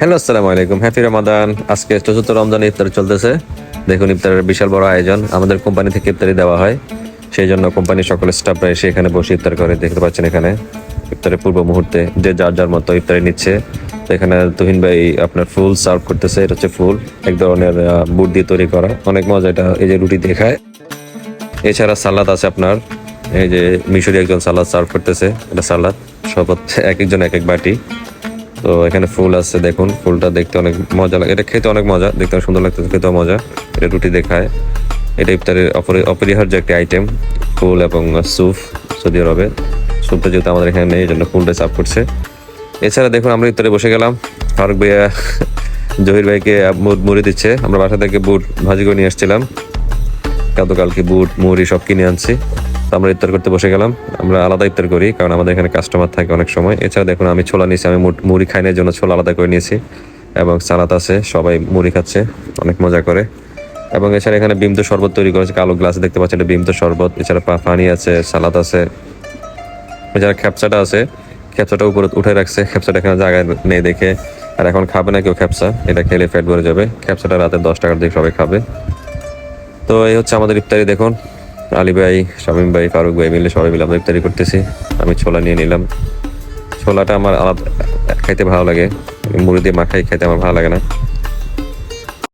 Hello, আসসালামু আলাইকুম। Happy রমাদান আজকে চতুর্থ রমজান ইফতার চলতেছে। দেখুন, ইফতারের বিশাল বড় আয়োজন। আমাদের কোম্পানি থেকে ইফতারি দেওয়া হয়। সেই জন্য কোম্পানির সকল স্টাফরা এসে এখানে বসে ইফতার করে। দেখতে পাচ্ছেন এখানে ইফতারের পূর্ব মুহূর্তে যে যার যার মতো ইফতারি নিচ্ছে। এখানে তুহিন ভাই আপনার ফুল সার্ভ করতেছে। এটা হচ্ছে ফুল। এক ধরনের বুট দিয়ে তৈরি করা। অনেক মজা এটা। এই যে রুটি দেখায়। এছাড়া সালাদ আছে আপনার। এই যে মিশরি একজন সালাদ সার্ভ করতেছে। এটা সালাদ। সব হচ্ছে এক একজন এক এক বাটি। তো এখানে ফুল আছে, দেখুন, ফুলটা দেখতে অনেক মজা লাগে। এটা খেতে অনেক মজা, দেখতে অনেক সুন্দর লাগতেছে, খেতেও মজা। এটা রুটি দেখায়। এটা ইফতারের অপরি- অপরিহার্য একটি আইটেম ফুল এবং স্যুপ, সৌদি আরবে। স্যুপটা যেহেতু আমাদের এখানে নেই এই জন্য ফুলটা সার্ভ করছে। এছাড়া দেখুন, আমরা ইফতারে বসে গেলাম। ফারুক ভাইয়া, জহির ভাইকে বুট মুড়ি দিচ্ছে। আমরা বাসা থেকে বুট, ভাজি করে নিয়ে আসছিলাম। গতকালকে বুট, মুড়ি সব কিনে আনছি। আমরা ইফতার করতে বসে গেলাম। আমরা আলাদা ইফতার করি কারণ আমাদের এখানে কাস্টমার থাকে অনেক সময়। এছাড়া দেখুন আমি ছোলা নিয়েছি আমি মুড়ি খাই না, এর জন্য ছোলা আলাদা করে নিয়েছি। এবং সালাদ আছে সবাই মুড়ি খাচ্ছে অনেক মজা করে। এবং এছাড়া এখানে বিমতো শরবত তৈরি করেছে কালো গ্লাস দেখতে পাচ্ছেন এটা বিমতো শরবত। এছাড়া পা- পানি আছে সালাদ আছে। এছাড়া খ্যাপসাটা আছে খ্যাপসাটা উপরে উঠে রাখছে খ্যাপসাটা এখানে জায়গায় নেই দেখে। আর এখন খাবে না কেউ খ্যাপসা? এটা খেলে ফ্যাট ভরে যাবে। খ্যাপসাটা রাতে দশ টাকার দিকে সবাই খাবে। তো এই হচ্ছে আমাদের ইফতারি দেখুন। আলী ভাই, শামীম ভাই, ফারুক ভাই মিলে সবাই মিলে আমরা ইফতারি করতেছি। আমি ছোলা নিয়ে নিলাম। ছোলাটা আমার আলাদা খাইতে ভালো লাগে। মুড়ি দিয়ে মাখাই খাইতে আমার ভালো লাগে না।